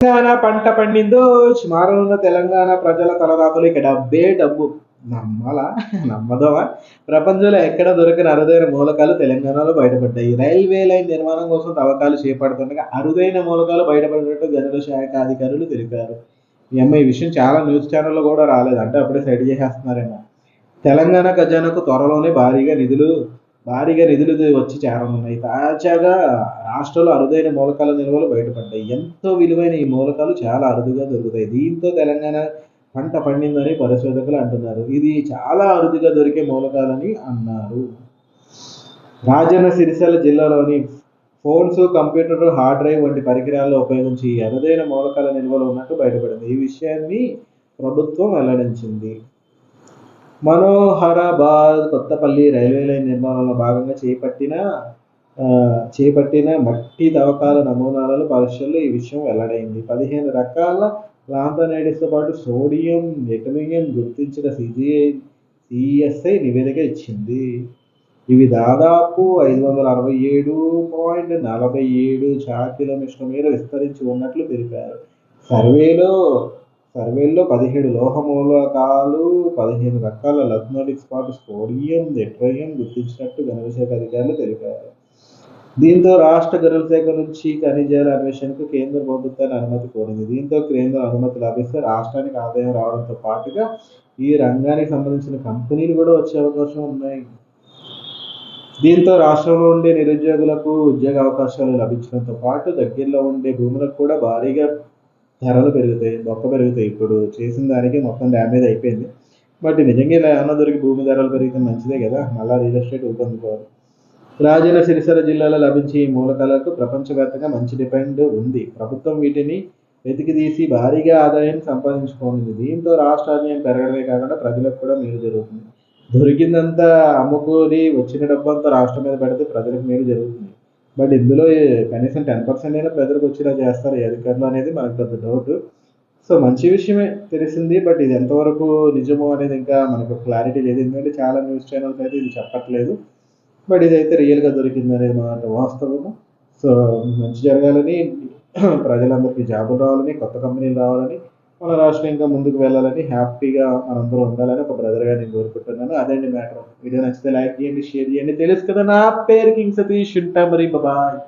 తెలంగాణ పంట పండిందో మారనున్న తెలంగాణ ప్రజల తలరాతలు ఇక డబ్బే డబ్బు. నమ్మాలా? నమ్మదోవా? ప్రపంచంలో ఎక్కడ దొరికిన అరుదైన మూలకాలు తెలంగాణలో బయటపడ్డాయి. రైల్వే లైన్ నిర్మాణం కోసం తవ్వకాలు చేపడుతుండగా అరుదైన మూలకాలు బయటపడినట్టు గనుల శాఖ అధికారులు తెలిపారు. ఈ ఈ విషయం చాలా న్యూస్ ఛానల్లో కూడా రాలేదు. అంటే అప్పుడే సైడ్ చేసేస్తున్నారేమో. తెలంగాణ ఖజానాకు త్వరలోనే భారీగా నిధులు భారీగా నిధులు వచ్చి చేరనున్నాయి. తాజాగా రాష్ట్రంలో అరుదైన మూలకాల నిల్వలు బయటపడ్డాయి. ఎంతో విలువైన ఈ మూలకాలు చాలా అరుదుగా దొరుకుతాయి. దీంతో తెలంగాణ పంట పండిందని పరిశోధకులు అంటున్నారు. ఇది చాలా అరుదుగా దొరికే మూలకాలని అన్నారు. రాజన్న సిరిసిల్ల జిల్లాలోని ఫోన్స్ కంప్యూటర్ హార్డ్ డ్రైవ్ వంటి పరికరాల్లో ఉపయోగించి అరుదైన మూలకాల నిల్వలు ఉన్నట్టు బయటపడింది. ఈ విషయాన్ని ప్రభుత్వం వెల్లడించింది. మనోహరాబాద్ కొత్తపల్లి రైల్వే లైన్ నిర్మాణంలో భాగంగా చేపట్టిన చేపట్టిన మట్టి తవ్వకాల నమూనాలలో పరీక్షల్లో ఈ విషయం వెల్లడైంది. పదిహేను రకాల లాంతనైడ్స్తో పాటు సోడియం ఎటమియం గుర్తించిన సిజిఐ సిఎస్ఐ నివేదిక ఇచ్చింది. ఇవి దాదాపు ఐదు వందల అరవై ఏడు పాయింట్ నలభై ఏడు కిలోమీటర్ల మేర విస్తరించి ఉన్నట్లు తెలిపారు. సర్వేలో సర్వేల్లో పదిహేడు లోహ మూలకాలు పదిహేను రకాల లగ్నోటిక్స్ పాటు స్కోడియం ఎట్రయం గుర్తించినట్టు గణశాఖ అధికారులు తెలిపారు. దీంతో రాష్ట్ర గనుల శాఖ నుంచి ఖనిజాల అన్వేషణకు కేంద్ర ప్రభుత్వాన్ని అనుమతి కోరింది. దీంతో కేంద్ర అనుమతి లభిస్తే రాష్ట్రానికి ఆదాయం రావడంతో పాటుగా ఈ రంగానికి సంబంధించిన కంపెనీలు కూడా వచ్చే అవకాశం ఉన్నాయి. దీంతో రాష్ట్రంలో ఉండే నిరుద్యోగులకు ఉద్యోగ అవకాశాలు లభించడంతో పాటు దగ్గరలో ఉండే భూములకు కూడా భారీగా ధరలు పెరుగుతాయి మొక్క పెరుగుతాయి. ఇప్పుడు చేసిన దానికి మొత్తం డ్యామేజ్ అయిపోయింది. బట్ నిజంగా ఇలా ఏమన్నా దొరికి భూమి ధరలు పెరిగితే మంచిదే కదా. మళ్ళీ రియల్ ఎస్టేట్ ఊపందుకోవాలి రాజన్న సిరిసిల్ల జిల్లాలో లభించే ఈ మూలకాలకు ప్రపంచవ్యాప్తంగా మంచి డిపెండ్ ఉంది. ప్రభుత్వం వీటిని వెతికి తీసి భారీగా ఆదాయాన్ని సంపాదించుకోనుంది. దీంతో రాష్ట్ర ఆదాయం పెరగడమే కాకుండా ప్రజలకు కూడా మేలు జరుగుతుంది. దొరికిందంతా అమ్ముకొని వచ్చిన డబ్బంతా రాష్ట్రం మీద పెడితే ప్రజలకు మేలు జరుగుతుంది. బట్ ఇందులో కనీసం టెన్ పర్సెంట్ అయినా ప్రజలకు వచ్చేలా చేస్తారు. ఈ అధికారులు అనేది మనకు పెద్ద డౌట్. సో మంచి విషయమే తెలిసింది. బట్ ఇది ఎంతవరకు నిజమో అనేది ఇంకా మనకు క్లారిటీ లేదు. ఎందుకంటే చాలా న్యూస్ ఛానల్స్ అయితే ఇది చెప్పట్లేదు. బట్ ఇదైతే రియల్గా దొరికింది అనేది మాట వాస్తవము. సో మంచి జరగాలని ప్రజలందరికీ జాబులు రావాలని కొత్త కంపెనీలు రావాలని మన రాష్ట్రం ఇంకా ముందుకు వెళ్ళాలని హ్యాపీగా మనందరూ ఉండాలని ఒక బ్రదర్గా నేను కోరుకుంటున్నాను. అదండి మ్యాటర్ వీడియో నచ్చితే లైక్ చేయండి షేర్ చేయండి. తెలుసు కదా నా పేరు కింగ్ సతీష్ ఉంటా మరి బాయ్